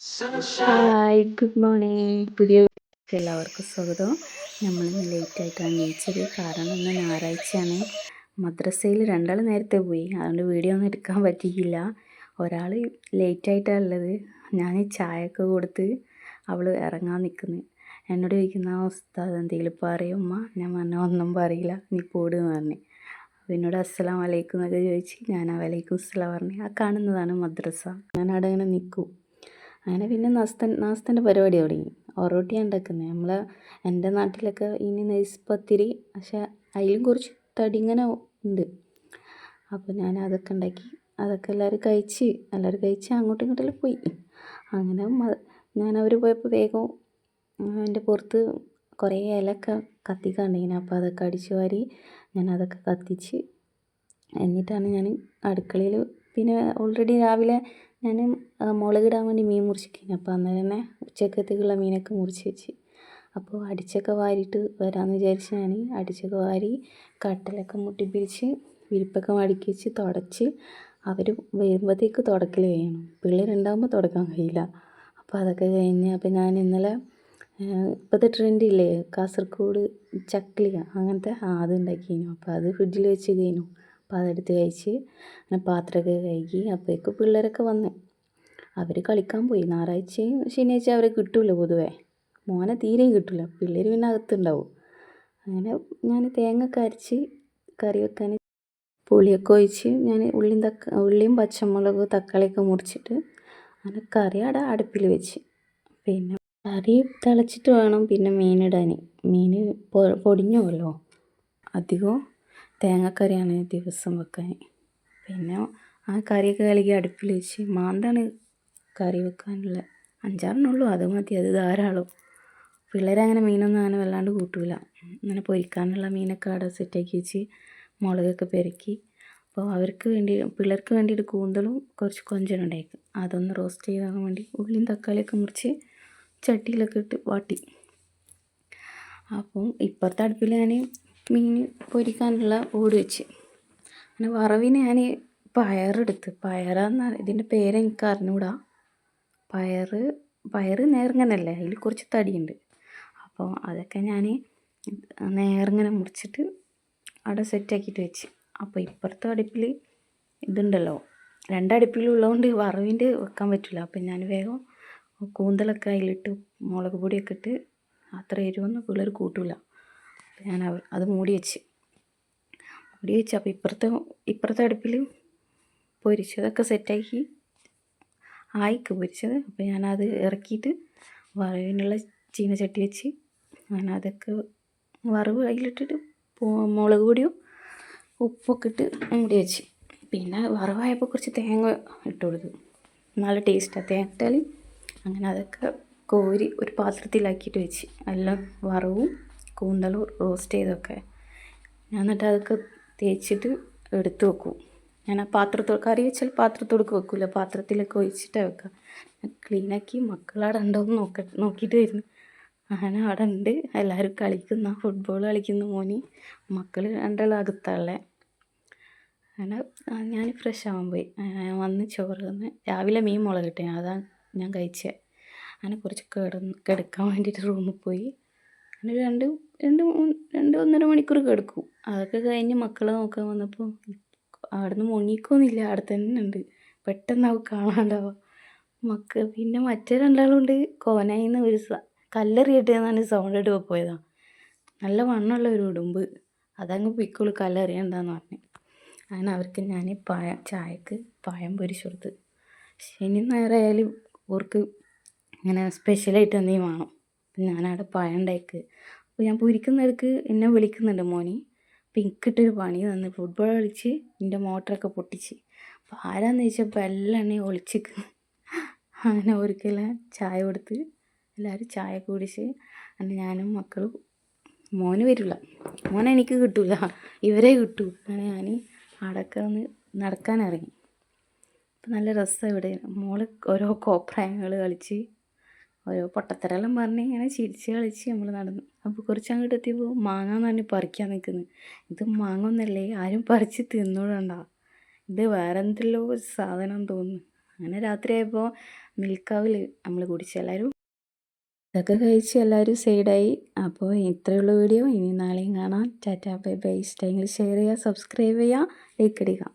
Hi good morning പുതിയ എല്ലാവർക്കും സ്വാഗതം. നമ്മളിന്ന് ലേറ്റ് ആയിട്ടാണ് എണീച്ചത് കാരണം ഇന്ന് ഞായറാഴ്ചയാണ്. മദ്രസയിൽ രണ്ടാൾ നേരത്തെ പോയി. അതുകൊണ്ട് വീഡിയോ ഒന്നും എടുക്കാൻ പറ്റിയില്ല. ഒരാൾ ലേറ്റ് ആയിട്ടാണ് ഉള്ളത്. ഞാൻ ചായയൊക്കെ കൊടുത്ത് അവൾ ഇറങ്ങാൻ നിൽക്കുന്നു എന്നോട് ചോദിക്കുന്ന ഉസ്താദ് എന്തെങ്കിലും പറയും? ഞാൻ പറഞ്ഞ ഒന്നും പറയില്ല. നീ പോടുന്ന് പറഞ്ഞു. എന്നോട് അസ്സലാം വലൈക്കും എന്നൊക്കെ ചോദിച്ച് ഞാൻ ആ വലൈക്കും അസ്സലാം പറഞ്ഞു. ആ കാണുന്നതാണ് മദ്രസ. ഞാൻ അവിടെ ഇങ്ങനെ നിൽക്കും അങ്ങനെ പിന്നെ നാസ്തൻ നാസ്തന്റെ പരിപാടി തുടങ്ങി. ഒറോട്ടിയാണ് ഉണ്ടാക്കുന്നത് നമ്മൾ എന്റെ നാട്ടിലൊക്കെ ഇനി നൈസ് പത്തിരി പക്ഷേ അതിലും കുറച്ച് തടിങ്ങനെ ഉണ്ട്. അപ്പോൾ ഞാൻ അതൊക്കെ ഉണ്ടാക്കി. അതൊക്കെ എല്ലാവരും കഴിച്ച് എല്ലാവരും കഴിച്ച് അങ്ങോട്ടും ഇങ്ങോട്ടും പോയി. അങ്ങനെ ഞാൻ അവർ പോയപ്പോൾ വേഗം എന്റെ പുറത്ത് കുറേ ഇലക്കെ കത്തിക്കാണ്ടിങ്ങനെ. അപ്പോൾ അതൊക്കെ അടിച്ചു വാരി ഞാൻ അതൊക്കെ കത്തിച്ച് എന്നിട്ടാണ് ഞാൻ അടുക്കളയിൽ പിന്നെ ഓൾറെഡി രാവിലെ ഞാൻ മുളകിടാൻ വേണ്ടി മീൻ മുറിച്ചിരിക്കുന്നു. അപ്പോൾ അന്നേരം തന്നെ ഉച്ചക്കത്തേക്കുള്ള മീനൊക്കെ മുറിച്ച് വെച്ച്. അപ്പോൾ അടിച്ചൊക്കെ വാരിയിട്ട് വരാമെന്ന് വിചാരിച്ച് ഞാൻ അടിച്ചൊക്കെ വാരി കട്ടലൊക്കെ മുട്ടിപ്പിരിച്ച് വിരിപ്പൊക്കെ മടക്കി വെച്ച് തുടച്ച് അവർ വരുമ്പോഴത്തേക്ക് തുടക്കൽ കഴിയണം. പിള്ളേരുണ്ടാകുമ്പോൾ തുടക്കാൻ കഴിയില്ല. അപ്പോൾ അതൊക്കെ കഴിഞ്ഞ് അപ്പോൾ ഞാൻ ഇന്നലെ ഇപ്പോഴത്തെ ട്രെൻഡ് ഇല്ലേ? കാസർഗോഡ് ചക്ലിയ അങ്ങനത്തെ ആ അത് ഉണ്ടാക്കിയിരുന്നു അപ്പോൾ അത് ഫ്രിഡ്ജിൽ വെച്ച് കഴിഞ്ഞു. അപ്പോൾ അതെടുത്ത് കഴിച്ച് അങ്ങനെ പാത്രമൊക്കെ കഴുകി അപ്പോഴേക്കും പിള്ളേരൊക്കെ വന്ന്. അവർ കളിക്കാൻ പോയി. ഞായറാഴ്ചയും ശനിയാഴ്ച അവരെ കിട്ടില്ല പൊതുവേ. മോനെ തീരെയും കിട്ടില്ല പിള്ളേർ പിന്നെ അകത്തുണ്ടാവും. അങ്ങനെ ഞാൻ തേങ്ങ കരിച്ച് കറി വെക്കാൻ പുളിയൊക്കെ ഒഴിച്ച് ഞാൻ ഉള്ളിയും തക്ക ഉള്ളിയും പച്ചമുളക് തക്കാളിയൊക്കെ മുറിച്ചിട്ട് അങ്ങനെ കറി അവിടെ അടുപ്പിൽ വെച്ച്. പിന്നെ കറി തിളച്ചിട്ട് വേണം പിന്നെ മീനിടാൻ. മീൻ പൊടിഞ്ഞു അധികം തേങ്ങക്കറിയാണ് ദിവസം വെക്കാൻ. പിന്നെ ആ കറിയൊക്കെ കഴുകി അടുപ്പിൽ വെച്ച് മാന്താണ് കറി വെക്കാനുള്ള അഞ്ചാറെണ്ണമുള്ളൂ അത് മതി അത് ധാരാളം. പിള്ളേരങ്ങനെ മീനൊന്നും അങ്ങനെ വല്ലാണ്ട് കൂട്ടില്ല അങ്ങനെ പൊരിക്കാനുള്ള മീനൊക്കെ അവിടെ സെറ്റാക്കി വെച്ച് മുളകൊക്കെ പെരക്കി. അപ്പോൾ അവർക്ക് വേണ്ടി പിള്ളേർക്ക് വേണ്ടിയിട്ട് കൂന്തലും കുറച്ച് കൊഞ്ചനും ഉണ്ടായിരിക്കും. അതൊന്ന് റോസ്റ്റ് ചെയ്താൻ വേണ്ടി ഉള്ളിയും തക്കാളിയൊക്കെ മുറിച്ച് ചട്ടിയിലൊക്കെ ഇട്ട് വാട്ടി. അപ്പം ഇപ്പുറത്തെ അടുപ്പിൽ ഞാൻ മീൻ പൊരിക്കാനുള്ള ഓട് വെച്ച്. പിന്നെ വറവിന് ഞാൻ പയറെടുത്ത്. പയറാന്ന് ഇതിന്റെ പേര് എനിക്ക് അറിഞ്ഞൂടാ. പയർ പയർ നേർങ്ങനല്ലേ? അതിൽ കുറച്ച് തടിയുണ്ട്. അപ്പോൾ അതൊക്കെ ഞാൻ നേർങ്ങനെ മുറിച്ചിട്ട് അവിടെ സെറ്റാക്കിയിട്ട് വെച്ച്. അപ്പോൾ ഇപ്പുറത്തെ അടുപ്പിൽ ഇതുണ്ടല്ലോ. രണ്ടടുപ്പിലുള്ളതുകൊണ്ട് വറവിന്റെ വെക്കാൻ പറ്റില്ല അപ്പം ഞാൻ വേഗം കൂന്തലൊക്കെ അതിലിട്ട് മുളക് പൊടിയൊക്കെ ഇട്ട് അത്ര എരിവൊന്നും പിള്ളേർ കൂട്ടില്ല ഞാൻ അത് മൂടി വെച്ച്. മൂടി വെച്ച് അപ്പോൾ ഇപ്പുറത്തെ ഇപ്പുറത്തെ അടുപ്പിൽ പൊരിച്ചതൊക്കെ സെറ്റാക്കി ആയിക്ക് പൊരിച്ചത്. അപ്പോൾ ഞാനത് ഇറക്കിയിട്ട് വറവിനുള്ള ചീനച്ചട്ടി വെച്ച് ഞാനതൊക്കെ വറവ് അതിലിട്ടിട്ട് മുളക് പൊടിയും ഉപ്പൊക്കെ ഇട്ട് മൂടി വെച്ച്. പിന്നെ വറവായപ്പോൾ കുറച്ച് തേങ്ങ ഇട്ട് കൊടുത്തു. നല്ല ടേസ്റ്റാണ് തേങ്ങ ഇട്ടാൽ അങ്ങനെ അതൊക്കെ കോരി ഒരു പാത്രത്തിലാക്കിയിട്ട് വെച്ച്. നല്ല വറവും കൂന്തലും റോസ്റ്റ് ചെയ്തൊക്കെ. ഞാൻ എന്നിട്ട് അതൊക്കെ തേച്ചിട്ട് എടുത്തു വെക്കും. ഞാൻ ആ പാത്രത്തോ കറി വെച്ചാൽ പാത്രത്തോടൊക്കെ വെക്കില്ല പാത്രത്തിലൊക്കെ ഒഴിച്ചിട്ടാണ് വെക്കുക ക്ലീനാക്കി മക്കളവിടെ ഉണ്ടോ എന്ന് നോക്ക നോക്കിയിട്ട് വരുന്നു. അങ്ങനെ അവിടെ ഉണ്ട്. എല്ലാവരും കളിക്കുന്ന. ഫുട്ബോൾ കളിക്കുന്ന മോനി. മക്കൾ രണ്ടാളും അകത്താളെ അങ്ങനെ ഞാൻ ഫ്രഷ് ആവാൻ പോയി. വന്ന് ചോറ് തന്ന്. രാവിലെ മീൻ മുളക് കിട്ടി അതാണ് ഞാൻ കഴിച്ചത് അങ്ങനെ കുറച്ച് കിടന്ന് കിടക്കാൻ വേണ്ടിയിട്ട് റൂമിൽ പോയി. അങ്ങനെ രണ്ട് രണ്ട് രണ്ട് ഒന്നര മണിക്കൂർ കിടക്കും. അതൊക്കെ കഴിഞ്ഞ് മക്കളെ നോക്കാൻ വന്നപ്പോൾ അവിടെ നിന്ന് മുങ്ങിക്കൊന്നുമില്ല അവിടെ തന്നെ ഉണ്ട് പെട്ടെന്ന് അവ കാണാണ്ടാവുക മക്കൾ പിന്നെ മറ്റേ രണ്ടാളുണ്ട് കോനായിന്ന് ഒരു കല്ലെറിയട്ടെ എന്നാണ് സൗണ്ട് ഇട്ട് പോയതാണ് നല്ല വണ്ണമുള്ള ഒരു ഉടുമ്പ്. അതങ്ങ് പിക്കുള്ളൂ കല്ലെറിയണ്ടെന്ന് പറഞ്ഞു. അങ്ങനെ അവർക്ക് ഞാൻ പായ ചായക്ക് പായം പൊരിച്ചു കൊടുത്ത്. ശനി ഞായറായാലും അവർക്ക് ഇങ്ങനെ സ്പെഷ്യലായിട്ട് എന്തെങ്കിലും വേണം. അപ്പം ഞാനവിടെ പഴം ഉണ്ടാക്കി അപ്പോൾ ഞാൻ പൊരിക്കുന്നിടക്ക് എന്നെ വിളിക്കുന്നുണ്ട് മോനി. അപ്പം എനിക്കിട്ടൊരു പണി തന്ന്. ഫുട്ബോൾ കളിച്ച് എന്റെ മോട്ടറൊക്കെ പൊട്ടിച്ച്. അപ്പോൾ ആരാന്ന് ചോദിച്ചപ്പോൾ എല്ലാം എന്നെ ഒളിച്ചിക്ക്. അങ്ങനെ ഒരിക്കലും ചായ കൊടുത്ത് എല്ലാവരും ചായ കുടിച്ച് അങ്ങനെ ഞാനും മക്കളും മോന് വരില്ല. മോനെ എനിക്ക് കിട്ടില്ല ഇവരെ കിട്ടൂ. അങ്ങനെ ഞാൻ അടക്കം ഒന്ന് നടക്കാൻ ഇറങ്ങി അപ്പം നല്ല രസമാണ് ഇവിടെ. മോൾ ഓരോ കോപ്രായങ്ങൾ കളിച്ച് ഓരോ പൊട്ടത്തരെല്ലാം പറഞ്ഞ് ഇങ്ങനെ ചിരിച്ച് കളിച്ച് നമ്മൾ നടന്നു. അപ്പോൾ കുറച്ച് അങ്ങോട്ട് എത്തിയപ്പോൾ മാങ്ങ എന്ന് പറഞ്ഞ് പറിക്കാൻ നിൽക്കുന്നു ഇത് മാങ്ങ ഒന്നല്ലേ? ആരും പറിച്ച് തിന്നോടണ്ട. ഇത് വേറെ എന്തെല്ലോ ഒരു സാധനം തോന്നുന്നു. അങ്ങനെ രാത്രിയായപ്പോൾ മിൽക്കാവിൽ നമ്മൾ കുടിച്ച് എല്ലാവരും ഇതൊക്കെ കഴിച്ച് എല്ലാവരും സൈഡായി. അപ്പോൾ ഇത്രയുള്ള വീഡിയോ. ഇനി നാളെയും കാണാം. Tata bye bye. ഇഷ്ടമെങ്കിൽ ഷെയർ ചെയ്യുക സബ്സ്ക്രൈബ് ചെയ്യുക ലൈക്ക് അടിക്കുക